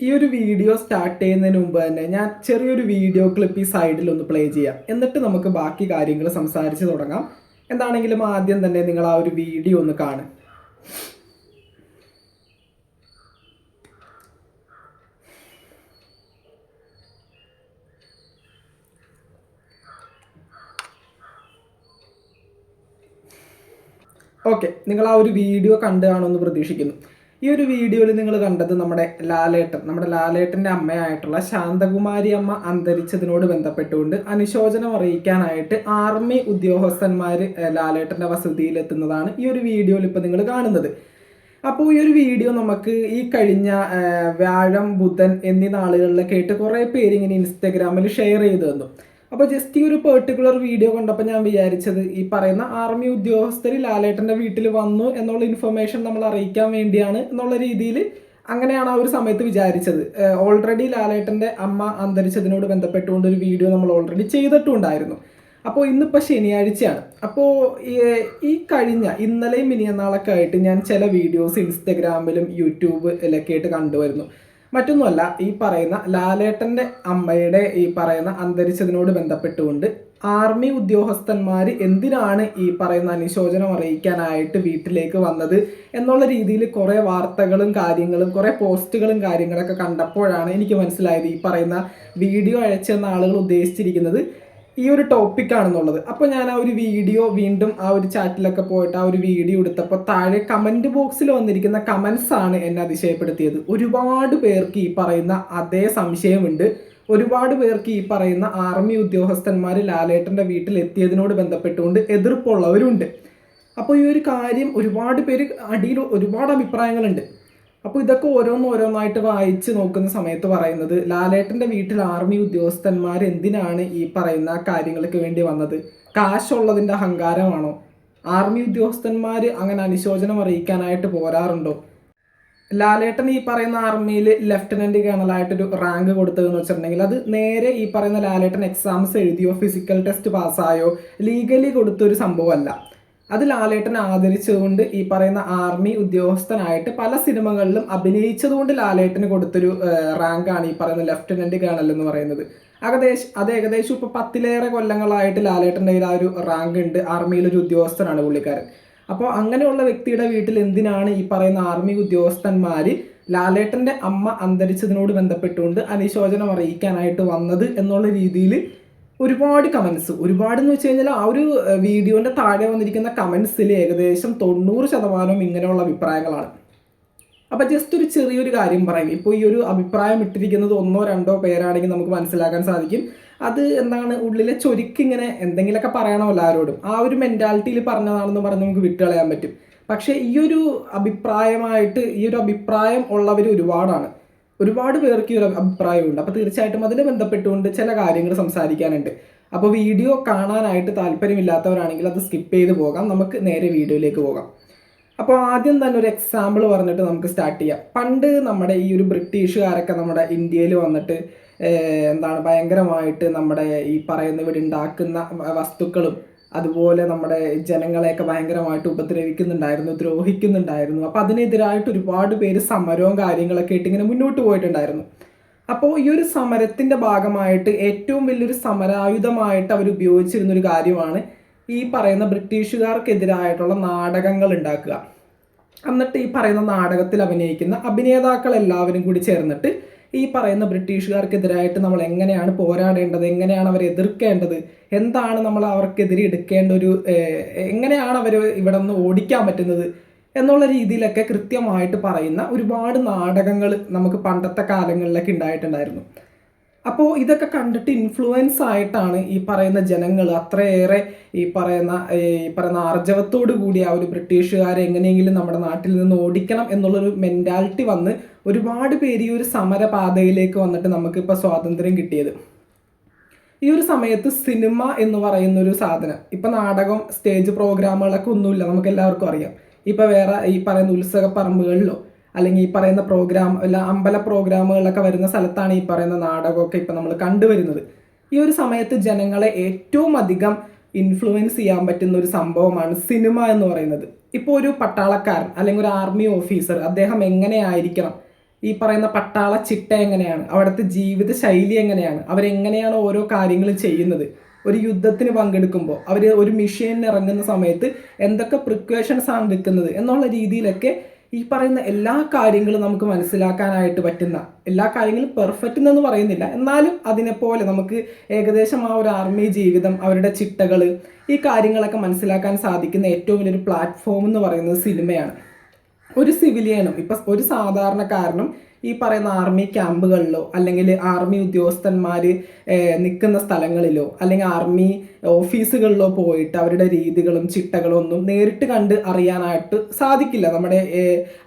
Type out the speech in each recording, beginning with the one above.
ഈ ഒരു video start ചെയ്യുന്നതിന് മുമ്പ് തന്നെ ഞാൻ ചെറിയൊരു വീഡിയോ ക്ലിപ്പ് ഈ സൈഡിൽ ഒന്ന് പ്ലേ ചെയ്യാം. എന്നിട്ട് നമുക്ക് ബാക്കി കാര്യങ്ങൾ സംസാരിച്ച് തുടങ്ങാം. എന്താണെങ്കിലും ആദ്യം തന്നെ നിങ്ങൾ ആ ഒരു വീഡിയോ ഒന്ന് കാണും ഓക്കെ നിങ്ങൾ ആ ഒരു വീഡിയോ കണ്ടു എന്ന് പ്രതീക്ഷിക്കുന്നു. ഈ ഒരു വീഡിയോയിൽ നിങ്ങൾ കണ്ടത് നമ്മുടെ ലാലേട്ടൻ നമ്മുടെ ലാലേട്ടന്റെ അമ്മയായിട്ടുള്ള ശാന്തകുമാരി അമ്മ അന്തരിച്ചതിനോട് ബന്ധപ്പെട്ടുകൊണ്ട് അനുശോചനം അറിയിക്കാനായിട്ട് ആർമി ഉദ്യോഗസ്ഥന്മാർ ലാലേട്ടന്റെ വസതിയിലെത്തുന്നതാണ് ഈ ഒരു വീഡിയോയിൽ ഇപ്പോൾ നിങ്ങൾ കാണുന്നത്. അപ്പോൾ ഈ ഒരു വീഡിയോ നമുക്ക് ഈ കഴിഞ്ഞ വ്യാഴം ബുധൻ എന്നീ നാളുകളിലൊക്കെ ആയിട്ട് കുറേ പേര് ഇങ്ങനെ ഇൻസ്റ്റഗ്രാമിൽ ഷെയർ ചെയ്തു തന്നു. അപ്പോൾ ജസ്റ്റ് ഈ ഒരു പെർട്ടിക്കുലർ വീഡിയോ കണ്ടപ്പോൾ ഞാൻ വിചാരിച്ചത് ഈ പറയുന്ന ആർമി ഉദ്യോഗസ്ഥർ ലാലേട്ടന്റെ വീട്ടിൽ വന്നു എന്നുള്ള ഇൻഫർമേഷൻ നമ്മൾ അറിയിക്കാൻ വേണ്ടിയാണ് എന്നുള്ള രീതിയിൽ അങ്ങനെയാണ് ആ ഒരു സമയത്ത് വിചാരിച്ചത്. ഓൾറെഡി ലാലേട്ടന്റെ അമ്മ അന്തരിച്ചതിനോട് ബന്ധപ്പെട്ടുകൊണ്ട് ഒരു വീഡിയോ നമ്മൾ ഓൾറെഡി ചെയ്തിട്ടുണ്ടായിരുന്നു. അപ്പോൾ ഇന്നിപ്പോൾ ശനിയാഴ്ചയാണ്. അപ്പോൾ ഈ- കഴിഞ്ഞ ഇന്നലെയും മിനിയന്നാളൊക്കെ ആയിട്ട് ഞാൻ ചില വീഡിയോസ് ഇൻസ്റ്റഗ്രാമിലും യൂട്യൂബിലൊക്കെ ആയിട്ട് കണ്ടുവരുന്നു. മറ്റൊന്നുമല്ല ഈ പറയുന്ന ലാലേട്ടന്റെ അമ്മയുടെ ഈ പറയുന്ന അന്തരിച്ചതിനോട് ബന്ധപ്പെട്ടുകൊണ്ട് ആർമി ഉദ്യോഗസ്ഥന്മാർ എന്തിനാണ് ഈ പറയുന്ന അനുശോചനം അറിയിക്കാനായിട്ട് വീട്ടിലേക്ക് വന്നത് എന്നുള്ള രീതിയിൽ കുറേ വാർത്തകളും കാര്യങ്ങളും കുറേ പോസ്റ്റുകളും കാര്യങ്ങളൊക്കെ കണ്ടപ്പോഴാണ് എനിക്ക് മനസ്സിലായത് ഈ പറയുന്ന വീഡിയോ അയച്ചെന്ന ആളുകൾ ഉദ്ദേശിച്ചിരിക്കുന്നത്. ഈ ഒരു ടോപ്പിക് ആണെന്നുള്ളത്. അപ്പോൾ ഞാൻ ആ ഒരു വീഡിയോ വീണ്ടും ആ ഒരു ചാറ്റിലൊക്കെ പോയിട്ട് ആ ഒരു വീഡിയോ എടുത്തപ്പോൾ താഴെ കമന്റ് ബോക്സിൽ വന്നിരിക്കുന്ന കമന്റ്സ് ആണ് എന്നെ അതിശയപ്പെടുത്തിയത്. ഒരുപാട് പേർക്ക് ഈ പറയുന്ന അതേ സംശയമുണ്ട്. ഒരുപാട് പേർക്ക് ഈ പറയുന്ന ആർമി ഉദ്യോഗസ്ഥന്മാർ ലാലേട്ടന്റെ വീട്ടിൽ എത്തിയതിനോട് ബന്ധപ്പെട്ടുകൊണ്ട് എതിർപ്പുള്ളവരുണ്ട്. അപ്പോൾ ഈ ഒരു കാര്യം ഒരുപാട് പേര് അടിയിൽ ഒരുപാട് അഭിപ്രായങ്ങളുണ്ട്. അപ്പോൾ ഇതൊക്കെ ഓരോന്ന് ഓരോന്നായിട്ട് വായിച്ച് നോക്കുന്ന സമയത്ത് പറയുന്നത് ലാലേട്ടന്റെ വീട്ടിൽ ആർമി ഉദ്യോഗസ്ഥന്മാർ എന്തിനാണ് ഈ പറയുന്ന കാര്യങ്ങൾക്ക് വേണ്ടി വന്നത്? കാശുള്ളതിന്റെ അഹങ്കാരമാണോ? ആർമി ഉദ്യോഗസ്ഥന്മാർ അങ്ങനെ അനുശോചനം അറിയിക്കാനായിട്ട് പോരാറുണ്ടോ? ലാലേട്ടൻ ഈ പറയുന്ന ആർമിയിൽ ലെഫ്റ്റനന്റ് കേണലായിട്ടൊരു റാങ്ക് കൊടുത്തതെന്ന് വെച്ചിട്ടുണ്ടെങ്കിൽ അത് നേരെ ഈ പറയുന്ന ലാലേട്ടൻ എക്സാംസ് എഴുതിയോ ഫിസിക്കൽ ടെസ്റ്റ് പാസ്സായോ ലീഗലി കൊടുത്തൊരു സംഭവമല്ല. അത് ലാലേട്ടനെ ആദരിച്ചുകൊണ്ട് ഈ പറയുന്ന ആർമി ഉദ്യോഗസ്ഥനായിട്ട് പല സിനിമകളിലും അഭിനയിച്ചതുകൊണ്ട് ലാലേട്ടന് കൊടുത്തൊരു റാങ്കാണ് ഈ പറയുന്ന ലെഫ്റ്റനന്റ് കേണൽ എന്ന് പറയുന്നത്. ഏകദേശം അത് ഏകദേശം ഇപ്പോൾ പത്തിലേറെ കൊല്ലങ്ങളായിട്ട് ലാലേട്ടന്റെ കയ്യിൽ ആ ഒരു റാങ്ക് ഉണ്ട് ആർമിയിലൊരു ഉദ്യോഗസ്ഥനാണ് പുള്ളിക്കാരൻ. അപ്പോൾ അങ്ങനെയുള്ള വ്യക്തിയുടെ വീട്ടിൽ എന്തിനാണ് ഈ പറയുന്ന ആർമി ഉദ്യോഗസ്ഥന്മാർ ലാലേട്ടന്റെ അമ്മ അന്തരിച്ചതിനോട് ബന്ധപ്പെട്ടുകൊണ്ട് അനുശോചനം അറിയിക്കാനായിട്ട് വന്നത് എന്നുള്ള രീതിയിൽ ഒരുപാട് കമൻസ് ഒരുപാട് എന്ന് വെച്ച് കഴിഞ്ഞാൽ ആ ഒരു വീഡിയോന്റെ താഴെ വന്നിരിക്കുന്ന കമൻസിൽ ഏകദേശം തൊണ്ണൂറ് ശതമാനവും ഇങ്ങനെയുള്ള അഭിപ്രായങ്ങളാണ്. അപ്പൊ ജസ്റ്റ് ഒരു ചെറിയൊരു കാര്യം പറയും. ഇപ്പോൾ ഈ ഒരു അഭിപ്രായം ഇട്ടിരിക്കുന്നത് ഒന്നോ രണ്ടോ പേരാണെങ്കിൽ നമുക്ക് മനസ്സിലാക്കാൻ സാധിക്കും. അത് എന്താണ്? ഉള്ളിലെ ചൊരുക്കിങ്ങനെ എന്തെങ്കിലുമൊക്കെ പറയണമല്ലോ ആരോടും ആ ഒരു മെന്റാലിറ്റിയിൽ പറഞ്ഞതാണെന്ന് പറഞ്ഞ് നമുക്ക് വിട്ടുകളയാൻ പറ്റും. പക്ഷേ ഈ ഒരു അഭിപ്രായമായിട്ട് ഈ ഒരു അഭിപ്രായം ഉള്ളവർ ഒരുപാടാണ്. ഒരുപാട് പേർക്ക് ഒരു അഭിപ്രായമുണ്ട്. അപ്പോൾ തീർച്ചയായിട്ടും അതിനെ ബന്ധപ്പെട്ടുകൊണ്ട് ചില കാര്യങ്ങൾ സംസാരിക്കാനുണ്ട്. അപ്പോൾ വീഡിയോ കാണാനായിട്ട് താല്പര്യമില്ലാത്തവരാണെങ്കിൽ അത് സ്കിപ്പ് ചെയ്ത് പോകാം. നമുക്ക് നേരെ വീഡിയോയിലേക്ക് പോകാം. അപ്പോൾ ആദ്യം തന്നെ ഒരു എക്സാമ്പിൾ പറഞ്ഞിട്ട് നമുക്ക് സ്റ്റാർട്ട് ചെയ്യാം. പണ്ട് നമ്മുടെ ഈ ഒരു ബ്രിട്ടീഷുകാരൊക്കെ നമ്മുടെ ഇന്ത്യയിൽ വന്നിട്ട് എന്താണ് ഭയങ്കരമായിട്ട് നമ്മുടെ ഈ പറയുന്ന ഇവിടെ ഉണ്ടാക്കുന്ന വസ്തുക്കളും അതുപോലെ നമ്മുടെ ജനങ്ങളെയൊക്കെ ഭയങ്കരമായിട്ട് ഉപദ്രവിക്കുന്നുണ്ടായിരുന്നു ദ്രോഹിക്കുന്നുണ്ടായിരുന്നു. അപ്പോൾ അതിനെതിരായിട്ട് ഒരുപാട് പേര് സമരവും കാര്യങ്ങളൊക്കെ ആയിട്ട് ഇങ്ങനെ മുന്നോട്ട് പോയിട്ടുണ്ടായിരുന്നു. അപ്പോൾ ഈ ഒരു സമരത്തിന്റെ ഭാഗമായിട്ട് ഏറ്റവും വലിയൊരു സമരായുധമായിട്ട് അവർ ഉപയോഗിച്ചിരുന്ന ഒരു കാര്യമാണ് ഈ പറയുന്ന ബ്രിട്ടീഷുകാർക്കെതിരായിട്ടുള്ള നാടകങ്ങൾ ഉണ്ടാക്കുക. എന്നിട്ട് ഈ പറയുന്ന നാടകത്തിൽ അഭിനയിക്കുന്ന അഭിനേതാക്കൾ എല്ലാവരും കൂടി ചേർന്നിട്ട് ഈ പറയുന്ന ബ്രിട്ടീഷുകാർക്കെതിരായിട്ട് നമ്മൾ എങ്ങനെയാണ് പോരാടേണ്ടത് എങ്ങനെയാണ് അവരെ എതിർക്കേണ്ടത് എന്താണ് നമ്മൾ അവർക്കെതിരെ എടുക്കേണ്ട ഒരു എങ്ങനെയാണ് അവർ ഇവിടെ നിന്ന് ഓടിക്കാൻ പറ്റുന്നത് എന്നുള്ള രീതിയിലൊക്കെ കൃത്യമായിട്ട് പറയുന്ന ഒരുപാട് നാടകങ്ങൾ നമുക്ക് പണ്ടത്തെ കാലങ്ങളിലൊക്കെ ഉണ്ടായിട്ടുണ്ടായിരുന്നു. അപ്പോൾ ഇതൊക്കെ കണ്ടിട്ട് ഇൻഫ്ലുവൻസ് ആയിട്ടാണ് ഈ പറയുന്ന ജനങ്ങൾ അത്രയേറെ ഈ പറയുന്ന ഈ പറയുന്ന ആർജവത്തോടു കൂടി ആ ഒരു ബ്രിട്ടീഷുകാരെ എങ്ങനെയെങ്കിലും നമ്മുടെ നാട്ടിൽ നിന്ന് ഓടിക്കണം എന്നുള്ളൊരു മെന്റാലിറ്റി വന്ന് ഒരുപാട് പേര് ഈ ഒരു സമരപാതയിലേക്ക് വന്നിട്ട് നമുക്ക് നമുക്കിപ്പോൾ സ്വാതന്ത്ര്യം കിട്ടിയത്. ഈ ഒരു സമയത്ത് സിനിമ എന്ന് പറയുന്ന ഒരു സാധനം. ഇപ്പൊ നാടകം സ്റ്റേജ് പ്രോഗ്രാമുകളൊക്കെ ഒന്നുമില്ല നമുക്ക് എല്ലാവർക്കും അറിയാം. ഇപ്പൊ വേറെ ഈ പറയുന്ന ഉത്സവ പറമ്പുകളിലോ അല്ലെങ്കിൽ ഈ പറയുന്ന പ്രോഗ്രാം അല്ല അമ്പല പ്രോഗ്രാമുകളിലൊക്കെ വരുന്ന സ്ഥലത്താണ് ഈ പറയുന്ന നാടകമൊക്കെ ഇപ്പൊ നമ്മൾ കണ്ടുവരുന്നത്. ഈ ഒരു സമയത്ത് ജനങ്ങളെ ഏറ്റവും അധികം ഇൻഫ്ലുവൻസ് ചെയ്യാൻ പറ്റുന്ന ഒരു സംഭവമാണ് സിനിമ എന്ന് പറയുന്നത്. ഇപ്പോൾ ഒരു പട്ടാളക്കാരൻ അല്ലെങ്കിൽ ഒരു ആർമി ഓഫീസർ അദ്ദേഹം എങ്ങനെ ആയിരിക്കണം? ഈ പറയുന്ന പട്ടാള ചിട്ട എങ്ങനെയാണ്? അവിടുത്തെ ജീവിത ശൈലി എങ്ങനെയാണ്? അവരെങ്ങനെയാണ് ഓരോ കാര്യങ്ങളും ചെയ്യുന്നത്? ഒരു യുദ്ധത്തിന് പങ്കെടുക്കുമ്പോൾ അവർ ഒരു മിഷീനിൽ ഇറങ്ങുന്ന സമയത്ത് എന്തൊക്കെ പ്രിക്വേഷൻസ് ആണ് എടുക്കുന്നത് എന്നുള്ള രീതിയിലൊക്കെ ഈ പറയുന്ന എല്ലാ കാര്യങ്ങളും നമുക്ക് മനസ്സിലാക്കാനായിട്ട് പറ്റുന്ന എല്ലാ കാര്യങ്ങളും പെർഫെക്റ്റ് എന്ന് പറയുന്നില്ല. എന്നാലും അതിനെപ്പോലെ നമുക്ക് ഏകദേശം ആ ഒരു ആർമി ജീവിതം അവരുടെ ചിട്ടകൾ ഈ കാര്യങ്ങളൊക്കെ മനസ്സിലാക്കാൻ സാധിക്കുന്ന ഏറ്റവും വലിയൊരു പ്ലാറ്റ്ഫോം എന്ന് പറയുന്നത് സിനിമയാണ് ഒരു സിവിലിയനും ഇപ്പം ഒരു സാധാരണക്കാരനും ഈ പറയുന്ന ആർമി ക്യാമ്പുകളിലോ അല്ലെങ്കിൽ ആർമി ഉദ്യോഗസ്ഥന്മാർ നിൽക്കുന്ന സ്ഥലങ്ങളിലോ അല്ലെങ്കിൽ ആർമി ഓഫീസുകളിലോ പോയിട്ട് അവരുടെ രീതികളും ചിട്ടകളും ഒന്നും നേരിട്ട് കണ്ട് അറിയാനായിട്ട് സാധിക്കില്ല. നമ്മുടെ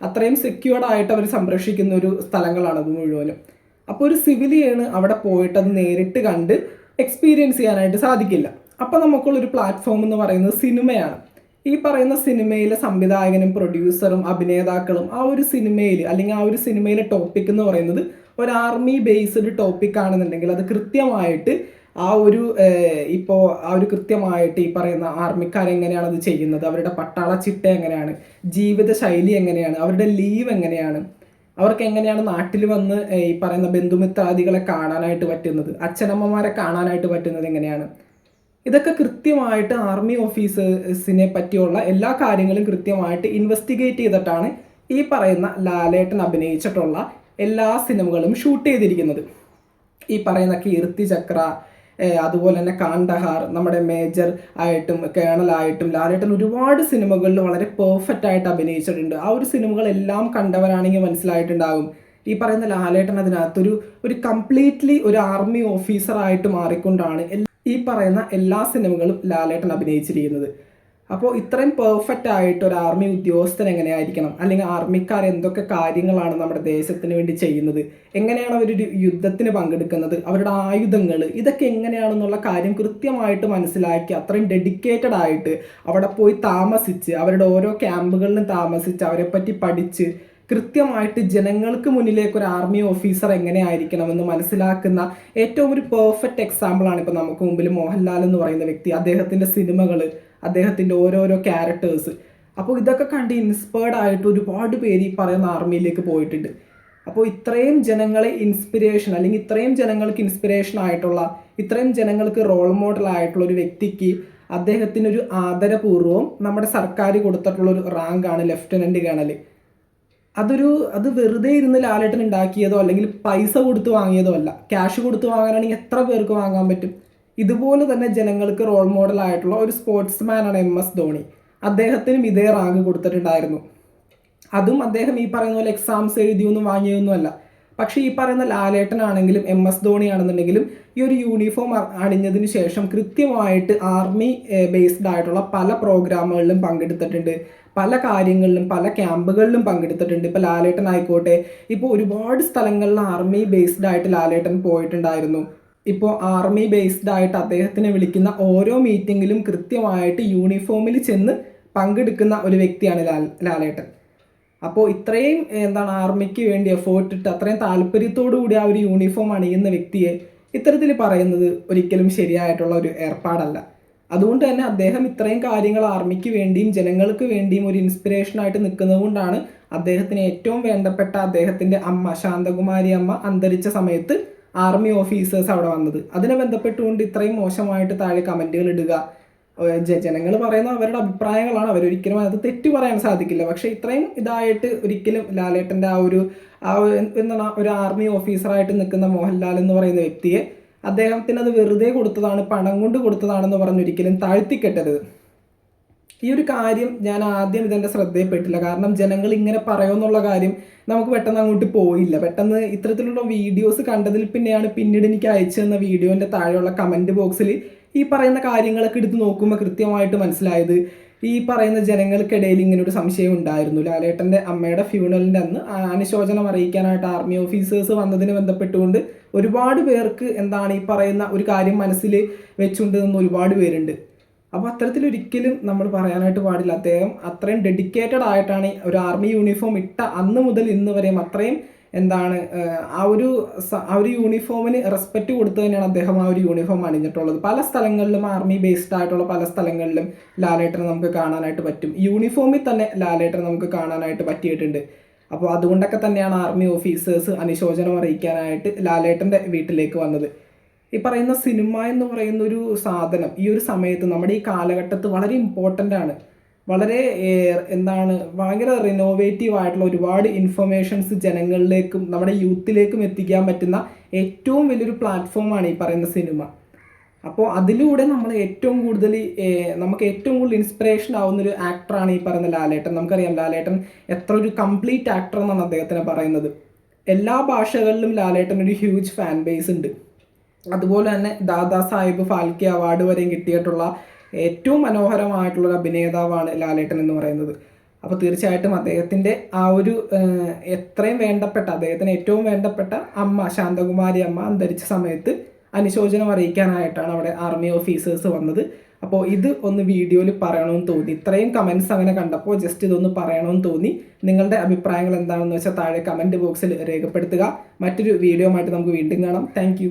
അത്രയും സെക്യൂർഡ് ആയിട്ട് അവർ സംരക്ഷിക്കുന്ന ഒരു സ്ഥലങ്ങളാണ് അത് മുഴുവനും. അപ്പോൾ ഒരു സിവിലിയാണ് അവിടെ പോയിട്ട് അത് നേരിട്ട് കണ്ട് എക്സ്പീരിയൻസ് ചെയ്യാനായിട്ട് സാധിക്കില്ല. അപ്പോൾ നമുക്കുള്ളൊരു പ്ലാറ്റ്ഫോം എന്ന് പറയുന്നത് സിനിമയാണ്. ഈ പറയുന്ന സിനിമയിലെ സംവിധായകനും പ്രൊഡ്യൂസറും അഭിനേതാക്കളും ആ ഒരു സിനിമയിൽ അല്ലെങ്കിൽ ആ ഒരു സിനിമയിലെ ടോപ്പിക് എന്ന് പറയുന്നത് ഒരു ആർമി ബേസ്ഡ് ടോപ്പിക് ആണെന്നുണ്ടെങ്കിൽ അത് കൃത്യമായിട്ട് ആ ഒരു ഇപ്പോൾ ആ ഒരു കൃത്യമായിട്ട് ഈ പറയുന്ന ആർമിക്കാർ എങ്ങനെയാണ് അത് ചെയ്യുന്നത്? അവരുടെ പട്ടാള ചിട്ട എങ്ങനെയാണ്? ജീവിത ശൈലി എങ്ങനെയാണ്? അവരുടെ ലീവ് എങ്ങനെയാണ്? അവർക്ക് എങ്ങനെയാണ് നാട്ടിൽ വന്ന് ഈ പറയുന്ന ബന്ധുമിത്രാദികളെ കാണാനായിട്ട് പറ്റുന്നത്? അച്ഛനമ്മമാരെ കാണാനായിട്ട് പറ്റുന്നത് എങ്ങനെയാണ്? ഇതൊക്കെ കൃത്യമായിട്ട് ആർമി ഓഫീസേഴ്സിനെ പറ്റിയുള്ള എല്ലാ കാര്യങ്ങളും കൃത്യമായിട്ട് ഇൻവെസ്റ്റിഗേറ്റ് ചെയ്തിട്ടാണ് ഈ പറയുന്ന ലാലേട്ടൻ അഭിനയിച്ചിട്ടുള്ള എല്ലാ സിനിമകളും ഷൂട്ട് ചെയ്തിരിക്കുന്നത്. ഈ പറയുന്ന കീർത്തി ചക്ര അതുപോലെ തന്നെ കാണ്ടഹാർ നമ്മുടെ മേജർ ആയിട്ടും കേണലായിട്ടും ലാലേട്ടൻ ഒരുപാട് സിനിമകളിൽ വളരെ പെർഫെക്റ്റ് ആയിട്ട് അഭിനയിച്ചിട്ടുണ്ട്. ആ ഒരു സിനിമകളെല്ലാം കണ്ടവരാണെങ്കിൽ മനസ്സിലായിട്ടുണ്ടാകും. ഈ പറയുന്ന ലാലേട്ടൻ അതിനകത്തൊരു ഒരു കംപ്ലീറ്റ്ലി ഒരു ആർമി ഓഫീസറായിട്ട് മാറിക്കൊണ്ടാണ് ഈ പറയുന്ന എല്ലാ സിനിമകളും ലാലേട്ടൻ അഭിനയിച്ചിരിക്കുന്നത്. അപ്പോൾ ഇത്രയും പെർഫെക്റ്റ് ആയിട്ട് ഒരു ആർമി ഉദ്യോഗസ്ഥൻ എങ്ങനെയായിരിക്കണം? അല്ലെങ്കിൽ ആർമിക്കാർ എന്തൊക്കെ കാര്യങ്ങളാണ് നമ്മുടെ ദേശത്തിന് വേണ്ടി ചെയ്യുന്നത്? എങ്ങനെയാണ് അവർ യുദ്ധത്തിന് പങ്കെടുക്കുന്നത്? അവരുടെ ആയുധങ്ങൾ ഇതൊക്കെ എങ്ങനെയാണെന്നുള്ള കാര്യം കൃത്യമായിട്ട് മനസ്സിലാക്കി അത്രയും ഡെഡിക്കേറ്റഡ് ആയിട്ട് അവിടെ പോയി താമസിച്ച് അവരുടെ ഓരോ ക്യാമ്പുകളിലും താമസിച്ച് അവരെ പറ്റി പഠിച്ച് കൃത്യമായിട്ട് ജനങ്ങൾക്ക് മുന്നിലേക്ക് ഒരു ആർമി ഓഫീസർ എങ്ങനെ എങ്ങനെയായിരിക്കണമെന്ന് മനസ്സിലാക്കുന്ന ഏറ്റവും ഒരു പെർഫെക്റ്റ് എക്സാമ്പിളാണ് ഇപ്പോൾ നമുക്ക് മുമ്പിൽ മോഹൻലാൽ എന്ന് പറയുന്ന വ്യക്തി. അദ്ദേഹത്തിന്റെ സിനിമകൾ അദ്ദേഹത്തിന്റെ ഓരോരോ ക്യാരക്ടേഴ്സ് അപ്പോൾ ഇതൊക്കെ കണ്ട് ഇൻസ്പയർഡ് ആയിട്ട് ഒരുപാട് പേര് ഈ പറയുന്ന ആർമിയിലേക്ക് പോയിട്ടുണ്ട്. അപ്പോൾ ഇത്രയും ജനങ്ങളെ ഇൻസ്പിരേഷൻ അല്ലെങ്കിൽ ഇത്രയും ജനങ്ങൾക്ക് ഇൻസ്പിരേഷൻ ആയിട്ടുള്ള ഇത്രയും ജനങ്ങൾക്ക് റോൾ മോഡൽ ആയിട്ടുള്ള ഒരു വ്യക്തിക്ക് അദ്ദേഹത്തിനൊരു ആദരപൂർവം നമ്മുടെ സർക്കാർ കൊടുത്തിട്ടുള്ള ഒരു റാങ്കാണ് ലെഫ്റ്റനന്റ് കേണൽ അതൊരു അത് വെറുതെ ഇരുന്ന് ലാലേട്ടൻ ഉണ്ടാക്കിയതോ അല്ലെങ്കിൽ പൈസ കൊടുത്ത് വാങ്ങിയതോ അല്ല. ക്യാഷ് കൊടുത്ത് വാങ്ങാനാണെങ്കിൽ എത്ര പേർക്ക് വാങ്ങാൻ പറ്റും? ഇതുപോലെ തന്നെ ജനങ്ങൾക്ക് റോൾ മോഡൽ ആയിട്ടുള്ള ഒരു സ്പോർട്സ്മാനാണ് എം എസ് ധോണി. അദ്ദേഹത്തിനും ഇതേ റാങ്ക് കൊടുത്തിട്ടുണ്ടായിരുന്നു. അതും അദ്ദേഹം ഈ പറയുന്ന പോലെ എക്സാംസ് എഴുതിയൊന്നും വാങ്ങിയൊന്നുമല്ല പക്ഷേ ഈ പറയുന്ന ലാലേട്ടനാണെങ്കിലും എം എസ് ധോണി ആണെന്നുണ്ടെങ്കിലും ഈ ഒരു യൂണിഫോം അണിഞ്ഞതിന് ശേഷം കൃത്യമായിട്ട് ആർമി ബേസ്ഡ് ആയിട്ടുള്ള പല പ്രോഗ്രാമുകളിലും പങ്കെടുത്തിട്ടുണ്ട്. പല കാര്യങ്ങളിലും പല ക്യാമ്പുകളിലും പങ്കെടുത്തിട്ടുണ്ട്. ഇപ്പോൾ ലാലേട്ടൻ ആയിക്കോട്ടെ ഇപ്പോൾ ഒരുപാട് സ്ഥലങ്ങളിൽ ആർമി ബേസ്ഡ് ആയിട്ട് ലാലേട്ടൻ പോയിട്ടുണ്ടായിരുന്നു. ഇപ്പോൾ ആർമി ബേസ്ഡ് ആയിട്ട് അദ്ദേഹത്തിനെ വിളിക്കുന്ന ഓരോ മീറ്റിങ്ങിലും കൃത്യമായിട്ട് യൂണിഫോമിൽ ചെന്ന് പങ്കെടുക്കുന്ന ഒരു വ്യക്തിയാണ് ലാൽ ലാലേട്ടൻ. അപ്പോൾ ഇത്രയും എന്താണ് ആർമിക്ക് വേണ്ടി എഫേർട്ട് ഇട്ട് അത്രയും താല്പര്യത്തോടു കൂടി ആ ഒരു യൂണിഫോം അണിയുന്ന വ്യക്തിയെ ഇത്തരത്തിൽ പറയുന്നത് ഒരിക്കലും ശരിയായിട്ടുള്ള ഒരു ഏർപ്പാടല്ല. അതുകൊണ്ട് തന്നെ അദ്ദേഹം ഇത്രയും കാര്യങ്ങൾ ആർമിക്ക് വേണ്ടിയും ജനങ്ങൾക്ക് വേണ്ടിയും ഒരു ഇൻസ്പിറേഷനായിട്ട് നിൽക്കുന്നത് കൊണ്ടാണ് അദ്ദേഹത്തിന് ഏറ്റവും വേണ്ടപ്പെട്ട അദ്ദേഹത്തിന്റെ അമ്മ ശാന്തകുമാരി അമ്മ അന്തരിച്ച സമയത്ത് ആർമി ഓഫീസേഴ്സ് അവിടെ വന്നത്. അതിനെ ബന്ധപ്പെട്ടുകൊണ്ട് ഇത്രയും മോശമായിട്ട് താഴെ കമന്റുകൾ ഇടുക. ജനങ്ങൾ പറയുന്ന അവരുടെ അഭിപ്രായങ്ങളാണ്. അവരൊരിക്കലും അത് തെറ്റ് പറയാൻ സാധിക്കില്ല. പക്ഷെ ഇത്രയും ഇതായിട്ട് ഒരിക്കലും ലാലേട്ടന്റെ ആ ഒരു ആ എന്താണ് ഒരു ആർമി ഓഫീസറായിട്ട് നിൽക്കുന്ന മോഹൻലാൽ എന്ന് പറയുന്ന വ്യക്തിയെ അദ്ദേഹത്തിന് അത് വെറുതെ കൊടുത്തതാണ് പണം കൊണ്ട് കൊടുത്തതാണെന്ന് പറഞ്ഞൊരിക്കലും താഴ്ത്തിക്കെട്ടരുത്. ഈ ഒരു കാര്യം ഞാൻ ആദ്യം ഇതെന്റെ ശ്രദ്ധയിൽപ്പെട്ടില്ല. കാരണം ജനങ്ങൾ ഇങ്ങനെ പറയുമെന്നുള്ള കാര്യം നമുക്ക് പെട്ടെന്ന് അങ്ങോട്ട് പോയില്ല. പെട്ടെന്ന് ഇത്തരത്തിലുള്ള വീഡിയോസ് കണ്ടതിൽ പിന്നെയാണ് പിന്നീട് എനിക്ക് അയച്ചു തന്ന വീഡിയോന്റെ താഴെയുള്ള കമന്റ് ബോക്സിൽ ഈ പറയുന്ന കാര്യങ്ങളൊക്കെ എടുത്ത് നോക്കുമ്പോൾ കൃത്യമായിട്ട് മനസ്സിലായത് ഈ പറയുന്ന ജനങ്ങൾക്കിടയിൽ ഇങ്ങനെ ഒരു സംശയം ഉണ്ടായിരുന്നു. ലാലേട്ടന്റെ അമ്മയുടെ ഫ്യൂണലിന്റെ അന്ന് അനുശോചനം അറിയിക്കാനായിട്ട് ആർമി ഓഫീസേഴ്സ് വന്നതിന് ബന്ധപ്പെട്ടുകൊണ്ട് ഒരുപാട് പേർക്ക് എന്താണ് ഈ പറയുന്ന ഒരു കാര്യം മനസ്സിൽ വെച്ചുകൊണ്ട് എന്ന് ഒരുപാട് പേരുണ്ട്. അപ്പോൾ അത്തരത്തിലൊരിക്കലും നമ്മൾ പറയാനായിട്ട് പാടില്ല. അദ്ദേഹം അത്രയും ഡെഡിക്കേറ്റഡ് ആയിട്ടാണ് ഒരു ആർമി യൂണിഫോം ഇട്ട അന്ന് മുതൽ ഇന്ന് വരെയും അത്രയും എന്താണ് ആ ഒരു ആ ഒരു യൂണിഫോമിന് റെസ്പെക്റ്റ് കൊടുത്തു തന്നെയാണ് അദ്ദേഹം ആ ഒരു യൂണിഫോം അണിഞ്ഞിട്ടുള്ളത്. പല സ്ഥലങ്ങളിലും ആർമി ബേസ്ഡ് ആയിട്ടുള്ള പല സ്ഥലങ്ങളിലും ലാലേട്ടനെ നമുക്ക് കാണാനായിട്ട് പറ്റും. യൂണിഫോമിൽ തന്നെ ലാലേട്ടനെ നമുക്ക് കാണാനായിട്ട് പറ്റിയിട്ടുണ്ട്. അപ്പോൾ അതുകൊണ്ടൊക്കെ തന്നെയാണ് ആർമി ഓഫീസേഴ്സ് അനുശോചനം അറിയിക്കാനായിട്ട് ലാലേട്ടന്റെ വീട്ടിലേക്ക് വന്നത്. ഈ പറയുന്ന സിനിമ എന്ന് പറയുന്ന ഒരു സാധനം ഈ ഒരു സമയത്ത് നമ്മുടെ ഈ കാലഘട്ടത്ത് വളരെ ഇമ്പോർട്ടന്റ് ആണ്. വളരെ എന്താണ് ഭയങ്കര റിനോവേറ്റീവ് ആയിട്ടുള്ള ഒരുപാട് ഇൻഫർമേഷൻസ് ജനങ്ങളിലേക്കും നമ്മുടെ യൂത്തിലേക്കും എത്തിക്കാൻ പറ്റുന്ന ഏറ്റവും വലിയൊരു പ്ലാറ്റ്ഫോമാണ് ഈ പറയുന്ന സിനിമ അപ്പോൾ അതിലൂടെ നമ്മൾ ഏറ്റവും കൂടുതൽ നമുക്ക് ഏറ്റവും കൂടുതൽ ഇൻസ്പിറേഷൻ ആവുന്ന ഒരു ആക്ടറാണ് ഈ പറയുന്ന ലാലേട്ടൻ. നമുക്കറിയാം ലാലേട്ടൻ എത്ര ഒരു കംപ്ലീറ്റ് ആക്ടർ എന്നാണ് അദ്ദേഹത്തിനെ പറയുന്നത്. എല്ലാ ഭാഷകളിലും ലാലേട്ടൻ ഒരു ഹ്യൂജ് ഫാൻ ബേസ് ഉണ്ട്. അതുപോലെ തന്നെ ദാദാ സാഹിബ് ഫാൽക്കെ അവാർഡ് വരെയും കിട്ടിയിട്ടുള്ള ഏറ്റവും മനോഹരമായിട്ടുള്ള ഒരു അഭിനേതാവാണ് ലാലേട്ടൻ എന്ന് പറയുന്നത്. അപ്പോൾ തീർച്ചയായിട്ടും അദ്ദേഹത്തിന്റെ ആ ഒരു എത്രയും വേണ്ടപ്പെട്ട അദ്ദേഹത്തിന് ഏറ്റവും വേണ്ടപ്പെട്ട അമ്മ ശാന്തകുമാരി അമ്മ അന്തരിച്ച സമയത്ത് അനുശോചനം അറിയിക്കാനായിട്ടാണ് അവിടെ ആർമി ഓഫീസേഴ്സ് വന്നത്. അപ്പോൾ ഇത് ഒന്ന് വീഡിയോയിൽ പറയണമെന്ന് തോന്നി. ഇത്രയും കമൻസ് അങ്ങനെ കണ്ടപ്പോൾ ജസ്റ്റ് ഇതൊന്ന് പറയണമെന്ന് തോന്നി. നിങ്ങളുടെ അഭിപ്രായങ്ങൾ എന്താണെന്ന് വെച്ചാൽ താഴെ കമന്റ് ബോക്സിൽ രേഖപ്പെടുത്തുക. മറ്റൊരു വീഡിയോ ആയിട്ട് നമുക്ക് വീണ്ടും കാണാം. താങ്ക്